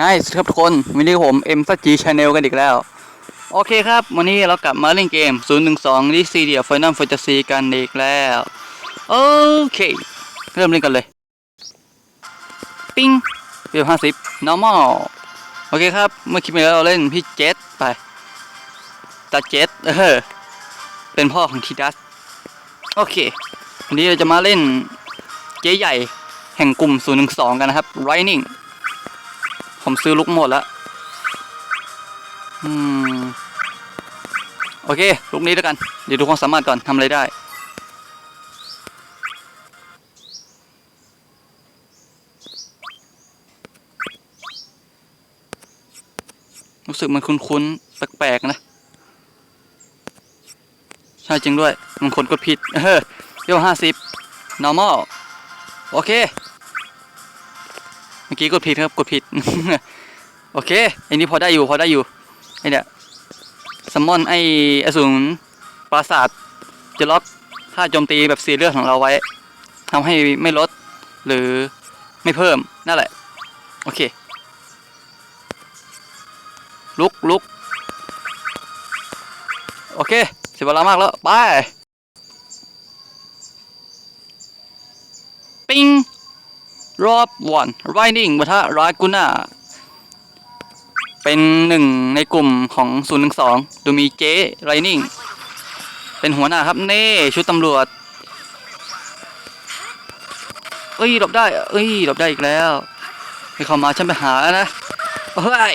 ง่ายสุดครับทุกคนวันนี้ผม M ฟัจี Channel กันอีกแล้ว โอเคครับ วันนี้เรากลับมาเล่นเกม 012 d c d ฟ Final Fantasy กันอีกแล้วโอเค เริ่มเล่นกันเลย ปิ้งเบล50 normal โอเคครับ เมื่อคลิปนี้เราเล่นพี่เจษไปตาเจษเออเป็นพ่อของทีดัสโอเค วันนี้เราจะมาเล่นเจ๊ใหญ่แห่งกลุ่ม 012 กันนะครับ Lightning ผมซื้อลุกหมดแล้วอืมโอเคลุกนี้แล้วกัน เดี๋ยวดูความสามารถก่อนทำอะไรได้ รู้สึกมันคุ้นๆ แปลกๆ นะ ใช่จริงด้วย มันคนกดผิด เออเรียกว่าห้าสิบ normal โอเค กี้กดผิดครับกดผิด โอเคไอ้นี้พอได้อยู่พอได้อยู่ไอเนี่ยซัมอนไออสูรปราสาทจะล็อกค่าโจมตีแบบสีเลือดของเราไว้ทำให้ไม่ลดหรือไม่เพิ่มนั่นแหละ โอเค ลุกลุกโอเคเสียเวลามากแล้ว ไป ปิ้ง รอบวันไรนิ่งวัฒรากุน่าเป็นหนึ่งในกลุ่มของ 012ดูมีเจ๊ไรนิ่ง เป็นหัวหน้าครับ เน่ ชุดตำรวจ เอ้ยหลบได้ เอ้ยหลบได้อีกแล้วให้เข้ามาฉันไปหานะ เฮ้ย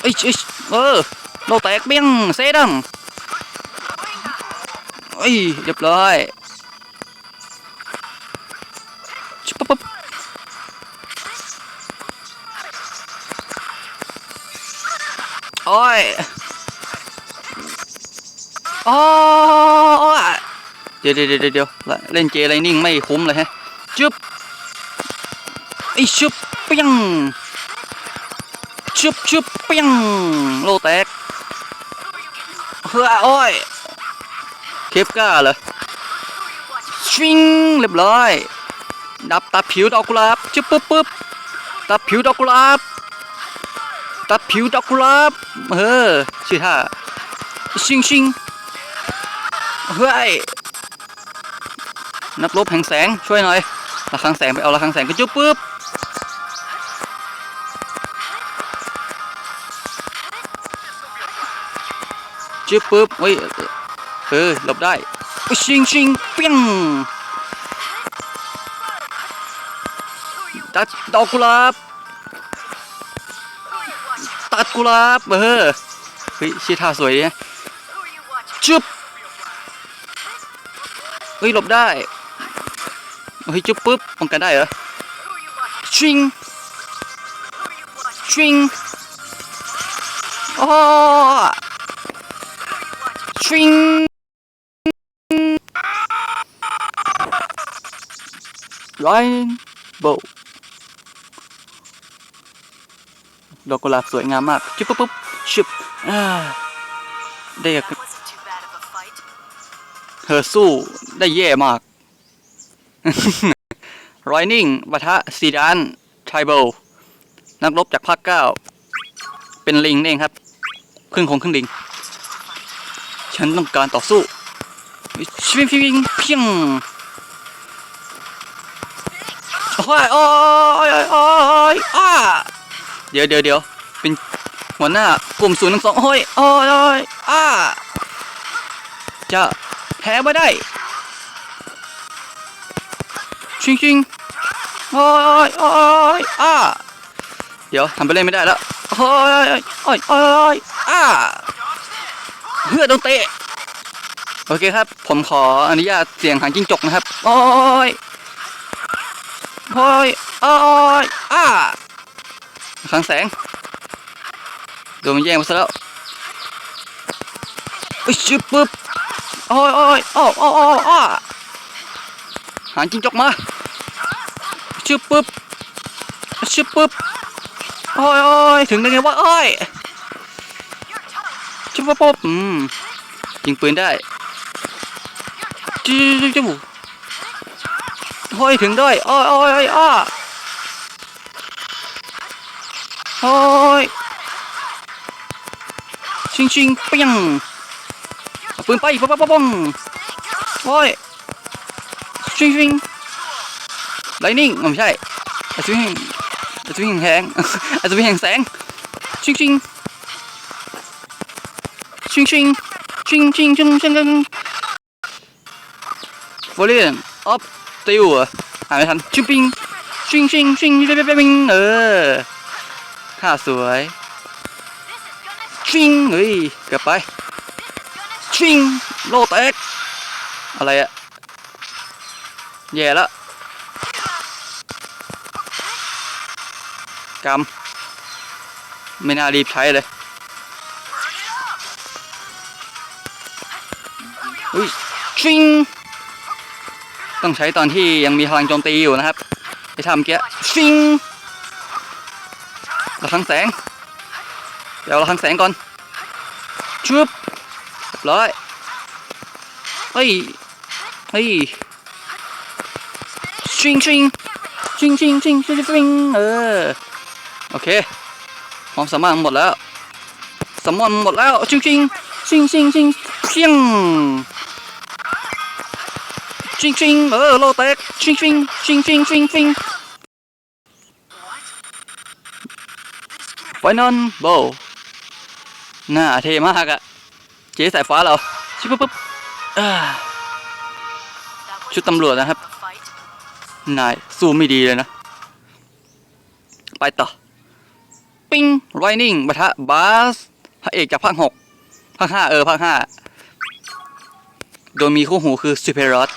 เอ้ยเอ้เออโลแตกเบี้ยงเซดังเอ้ยเรียบร้อย ปั๊บปั๊บโอ้ยอ๋อเดี๋ยเดี๋ยวเดี๋ยวเดี๋ยวเล่นเจไรนิ่งไม่คุ้มเลยฮะจุ๊บไอ้ชุบเปียงชุบชุบเปียงโลแตกเฮ้ยโอ้ยเคปก้าเหรอชิงเรียบร้อย ดับตัดผิวดอกกุหลาบจุ๊บปุ๊บปุ๊บตัดผิวดอกกุหลาบตัดผิวดอกกุหลาบเออชื่อท่าชิงชิงเฮ้ยนักรบแห่งแสงช่วยหน่อยระฆังแสงไปเอาระฆังแสงก็จุ๊บปุ๊บจึ๊บปุ๊บเฮ้ยเออหลบได้ชิงชิงเปี้ยง ตัดดอกกุหลาบตัดกุหลาบเออเฮ้ยชีท่าสวยดีนะจึ๊บเฮ้ยหลบได้เฮ้ยจึ๊บปุ๊บป้องกันได้เหรอชิงชิงอ๋อ String Rainbow ดอกกุหลาบสวยงามมากจุ๊บปุ๊บปุ๊บชุบอ่าได้กับ Wasn't too bad of a fight. เธอสู้ได้แย่มากรอยนิ่งวัทะซีดานไทเบิลนักรบจากภาคเก้าเป็นลิงนี่เองครับ ครึ่งคงครึ่งลิง ฉันต้องการต่อสู้ชิงพิงเพียงโอ้ยโอ้ยโอ้ยโอ้ยอ้า เดี๋ยวเดี๋ยวเดี๋ยวเป็นหัวหน้ากลุ่มศูนย์ทั้งสองโอ้ยโอ้ยโอ้ยอ้าจะแพ้ไม่ได้ชิงชิงโอ้ยโอ้ยอ้าเดี๋ยวทำไปเล่นไม่ได้แล้วโอ้ยโอ้ยโอ้ยอ้าเพื่อต้องเตะโอเคครับ ผมขออนุญาตเสียงหางจิ้งจกนะครับ โอ้ยโอ้ยโอ้ยอ้า คลังแสงโดนมันแย่งไปซะแล้วอุ๊ยชึบปึ๊บโอ้ยโอ้ยโอ้โอ้โอ้อ้าหางจิ้งจกมาชึบปึ๊บชึบปึ๊บโอ้ยโอ้ยถึงได้ไงวะโอ้ยจุ๊บปุ๊บปุ๊บอืมยิงปืนได้จุ๊บจุ๊บจุ๊บโอ้ยถึงด้วยโอ้ยโอ้ยโอ้ย เฮ้ย ชิงชิงเปียงปืนไปป๊อปปอปงเฮ้ย ชิงชิงไลนิ่งไม่ใช่อาจจะวิ่งอาจจะชิงแหงอาจจะวิ่งแหงแสง ชิงชิงชิงชิงชิงชิงชิงชิงชิงโฟลีนออฟติวอาะไมทันชิงปิงชิงชิงชิงบีบชิบชิงเออ ท่าสวยชิงเฮ้ยเกือบไปชิงโลแตกอะไรอะแย่แล้วกำไม่น่ารีบใช้เลยอุ้ยชิงต้องใช้ตอนที่ยังมีพลังโจมตีอยู่นะครับไปทำเกี้ยชิง ระคังแสง เดี๋ยวระคังแสงก่อนชุบเรียบร้อยเฮ้ย เฮ้ยชิงชิงชิงชิงชิงชิงชิงเออ โอเคความสามารถหมดแล้วสมอนหมดแล้วชิงชิงชิงชิงชิงเพียงชิงชิงเออโลแตกชิงชิงชิงชิงชิงชิง ไฟนอลโบหน้าเทมากอะเจ๊สายฟ้าเราชิบปุ๊บปุ๊บชุดตำรวจนะครับ นายสู้ไม่ดีเลยนะ ไปต่อ ปิ้งไรนิ่งปะทะบาสพระเอกจากภาคหกภาคห้าเออภาคห้าโดยมีคู่หูคือซูเปอร์รอส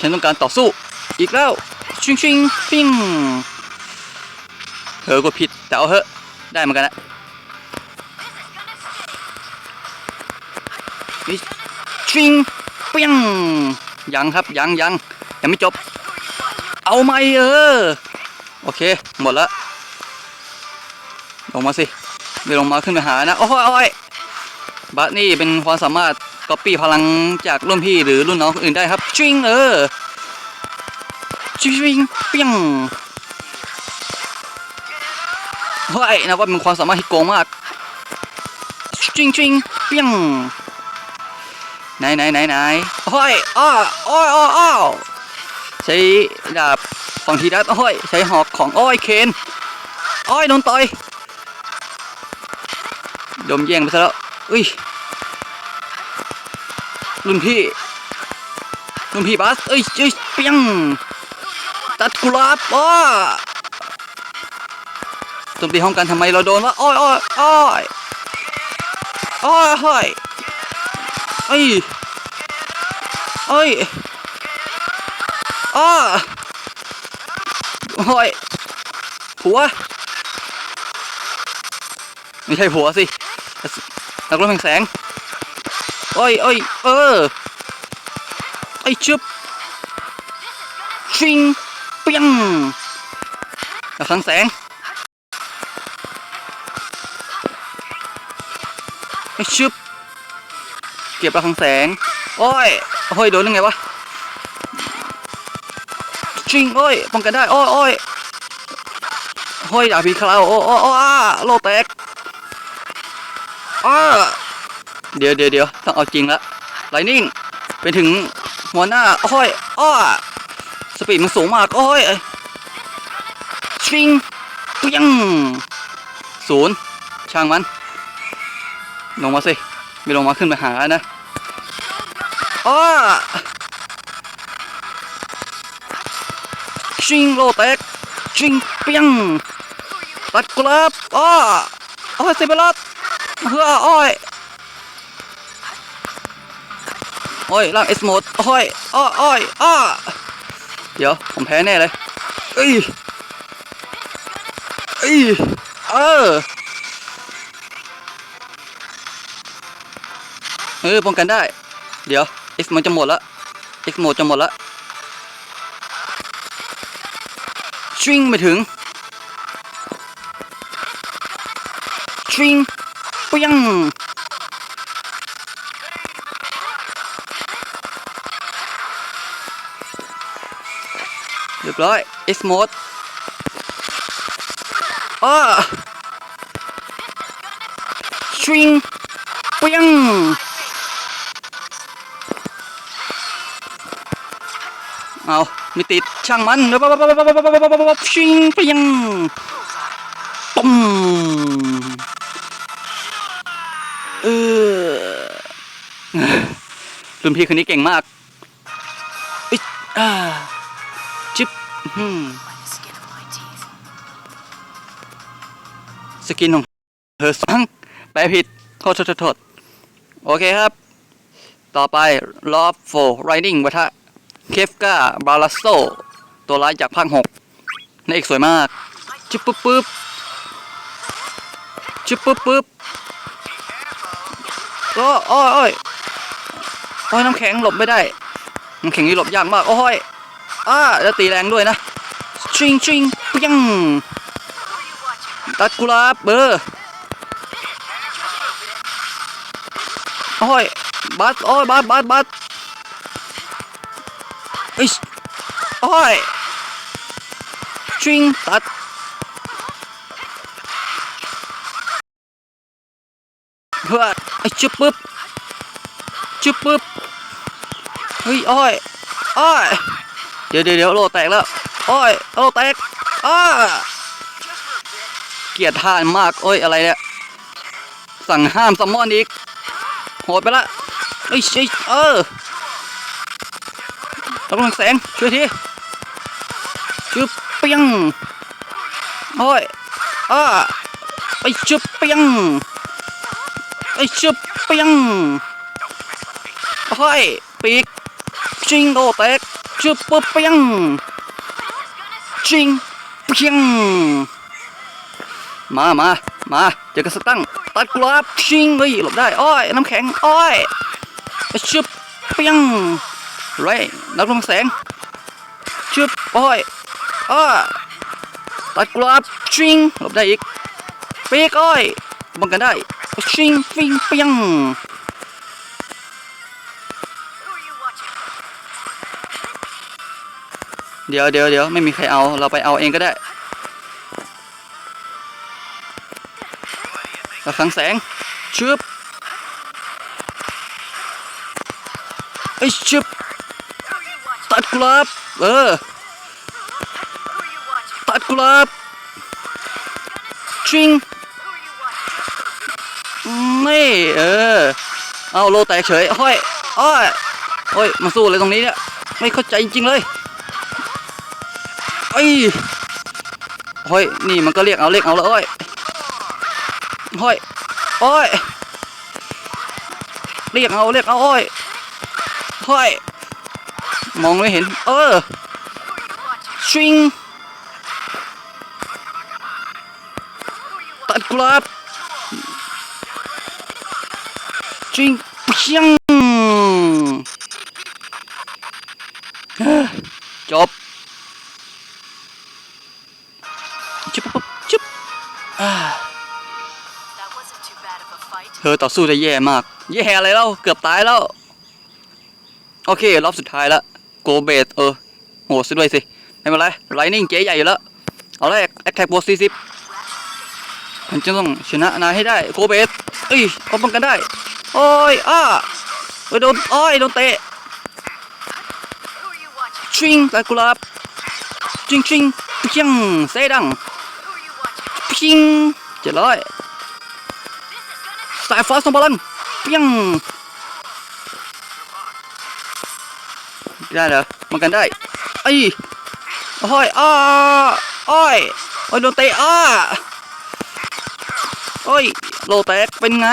ฉันต้องการต่อสู้ อีกแล้ว ชิงชิงปิ้งเธอก็ผิดแต่เอาเถอะ ได้เหมือนกันนะนี่ชิงปิ้งยังครับยังยังยังไม่จบ เอาไหมเออ โอเค หมดแล้วลงมาสิไม่ลงมาขึ้นไปหานะโอ้ยโอ้ยบัสนี่เป็นความสามารถก๊อปปี้พลังจากรุ่นพี่หรือรุ่นน้องคนอื่นได้ครับชิงเออชิงชิงเปียง ฮ้ยนะว่าเป็นความสามารถที่โกงมากชิงชิงเปี้ยงไหนไหนไหนไหนเฮ้ยอ้ออ้อยอ้ออ้อใช้ดาบของทีดัสโอ้ยใช้หอกของอ้อยเคนอ้อยโดนต่อยดมแย่งไปซะแล้วอุ้ยรุ่นพี่รุ่นพี่บัสเอ้ยเอ้ยเปียงตัดกุหลาบอ้อ โจมตีห้องกันทำไมเราโดนวะอ้อยอ้อยอ้อยอ้อยอ้ยเอ้ยเอ้ยอ้อโอ้ยผัว ไม่ใช่ผัวสินักรบแห่งแสงโอ้ยโอ้ยเออไอ้ชึบชิงเปียงนักขังแสง ชึบ เก็บระคังแสง โอ้ยโอ้ยโดนยังไงวะชิงโอ้ยป้องกันได้ โอ้ยโอ้ยโอ้ยดาบพีคลาวโอ้โอ้โอ้าโลแตกอ้าเดี๋ยวเดี๋ยวเดี๋ยวต้องเอาจริงละไลนิ่งเป็นถึงหัวหน้า โอ้ยอ้อสปีดมันสูงมาก โอ้ยชิงเปียงศูนย์ช่างมัน ลงมาสิไม่ลงมาขึ้นมาหานะอ้อชิงโลแตกชิงเปียงตัดกลับอ้ออ้อเซเบลอดเฮ้ออ้อยโอ้ยร่างเอสโมดโอ้ยอ้ออ้อยอ้อเดี๋ยวผมแพ้แน่เลยเอ้ยเอ้ยเออ เออป้องกันได้ เดี๋ยวเอสโมดจะหมดละเอสโมดจะหมดละชิงไม่ถึงชิงปียงเรียบร้อยเอสโมดอ้าชิง ไม่ติดช่างมันปั๊บปั๊บปั๊บปั๊บปั๊บปั๊บปั๊บชิงไปยังปุ้มเออรุ่นพี่คนนี้เก่งมากอิอ่าจิบสกินของเธอสังแปลผิดโทษโทษโทษโอเคครับ ต่อไป Love for Riding วะทะ เคฟกาบาลาโซตัวร้ายจากภาคหกนายเอกสวยมากจุ๊บปึ๊บปึ๊บจุ๊บปึ๊บปึ๊บโอ้โอ้ยโอ้ยโอ้ยน้ำแข็งหลบไม่ได้น้ำแข็งนี่หลบยากมากโอ้ยอ้าแล้วตีแรงด้วยนะชิงชิงเปี้ยงตัดกุลาบเบอร์โอ้ยบัสโอ้ยบัสบัสบัส เอ้ยโอ้ยชิงตัดเพื่อไอ้จุบปึ๊บจุบปึ๊บเฮ้ยโอ้ยโอ้ยเดี๋ยวเดี๋ยวเดี๋ยวโลแตกแล้วโอ้ยโลแตกอ้าเกียดท่านมากโอ้ยอะไรเนี่ยสั่งห้ามซัมมอนอีกโหดไปละเอ้ยเอ้ยเอ อตำรวจแสงช่วยทีจุบเปียงโอ้ยอ้าไปจุบเปียงไปจุบเปียงโอ้ยปีกจิงโดแตกจุบปุ๊บเปียงจิงเปียงมามามาเจอกันสตั้งตัดกราบชิงเฮ้ยหลบได้ อ้อย น้ำแข็ง อ้อยชึบเปียง ไรนักลงแสงชึบอ้ยอ้าตัดกราบชิงหลบได้อีกปีกอ้อยป้องกันได้ชิงฟิงเปียงเดี๋ยวเดี๋ยวเดี๋ยวไม่มีใครเอาเราไปเอาเองก็ได้ระคังแสงชึบไอ้ชึบ you watching? ตัดกราบเออ ตัดกราบชิงไม่เออ เอาโลแตกเฉยห้อยอ้อยโอ้ยมาสู้เลยตรงนี้เนี่ย ไม่เข้าใจจริงเลยไอ้ยห้อยนี่มันก็เรียกเอาเรียกเอาแล้วอ้อยห้อยอ้อย เรียกเอาเรียกเอาอ้อยห้อย มองไม่เห็น เออชิงตัดกราบจิงเพียงจบจุ๊บจุ๊บเธอต่อสู้ได้แย่มาก แย่อะไรแล้วเกือบตายแล้ว โอเค รอบสุดท้ายแล้ว โกเบตเออโหดซะด้วยสิ ไม่เป็นไรไรนิ่งเจ๊ใหญ่อยู่แล้ว เอาแรกแอคแท็กบวกสี่สิบมันจะต้องชนะนายให้ได้โกเบสเอ้ยเอาป้องกันได้ โอ้ยอ้าเอ้ยโดนโอ้ยโดนเตะชิงสายกุลาบชิงชิงเพียงเซดัง Who are you watching? พิงเจ็ดร้อยสายฟ้าทรงพลังเพียง ได้เหรอป้องกันได้ไอ้โอ้ยอ้าอ้ยโอ้ยโดนเตะอ้าโอ้ยโลแตกเป็นไง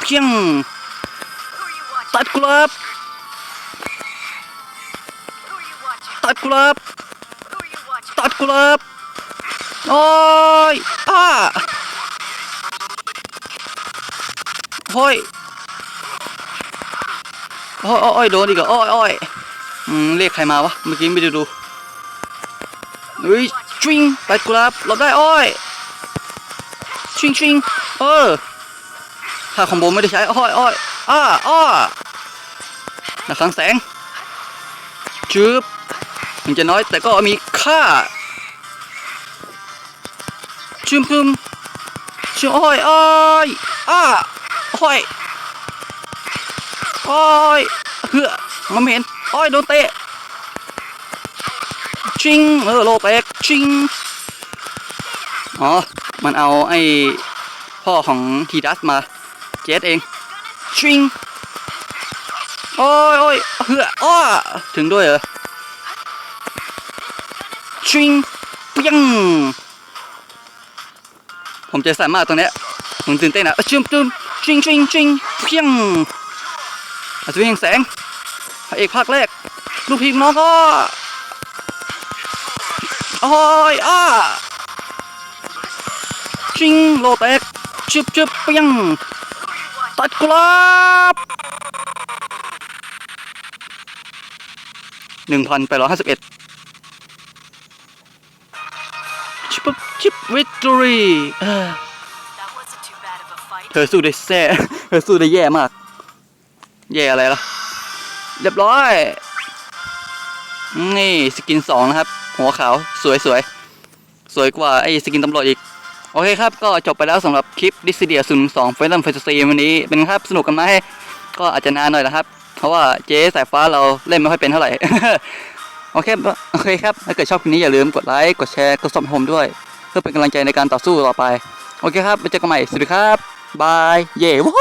เพียง ตัดกุหลาบตัดกุหลาบตัดกุหลาบโอ้ยอ้าโอ้ยโอ้ยโอ้ยโดนอีกเหรอโอ้ยโอ้ย เรียกใครมาวะ เมื่อกี้ไม่ได้ดูเฮ้ยชิงตัดกุหลาบหลบได้อ้อยชิงชิงเออถ้าคอมโบไม่ได้ใช้อ้อยอ้อยอ้าอ้าหนักสังแสงจืบถึงจะน้อยแต่ก็มีค่าชิมพึมชิมอ้อยอ้อยอ้าอ้อยอ้อยเฮือมันไม่เห็น อ้ยโดนเตะชิงเออโลแตกชิงอ๋อ มันเอาไอ้พ่อของทีดัสมาเจสเองชิงโอ้ยโอ้ยเฮืออ้อถึงด้วยเหรอชิงเปียงผมใจสั่นมากตรงเนี้ยผมตื่นเต้นอะจุ๊มจุ๊มชิงชิงชิงเพียงอาจจะเป็นแสง พระเอกภาคแรก ลูกพี่น้องก็โอ้ยอ้าชิงโลแตกจุบจุบเปียงตัดกลับหนึ่งพันแปดร้อยห้าสิบเอ็ดชิบชิบวิตตอรี่เธอสู้ได้แซ่เธอสู้ได้แย่มาก แย่อะไรล่ะ เรียบร้อย นี่สกินสองนะครับ หัวขาวสวยสวยสวยกว่าไอ้สกินตำรวจอีก โอเคครับ ก็จบไปแล้วสำหรับคลิปดิสเดียศูนย์สองไฟนอลแฟนตาซีวันนี้เป็นครับสนุกกันไหมก็อาจจะนานหน่อยนะครับ เพราะว่าเจ๊สายฟ้าเราเล่นไม่ค่อยเป็นเท่าไหร่โอเคโอเคครับ ถ้าเกิดชอบคลิปนี้อย่าลืมกดไลค์ กดแชร์ กดซับให้ผมด้วย เพื่อเป็นกำลังใจในการต่อสู้ต่อไป โอเคครับไว้เจอกันใหม่ สวัสดีครับ บาย เย่วู้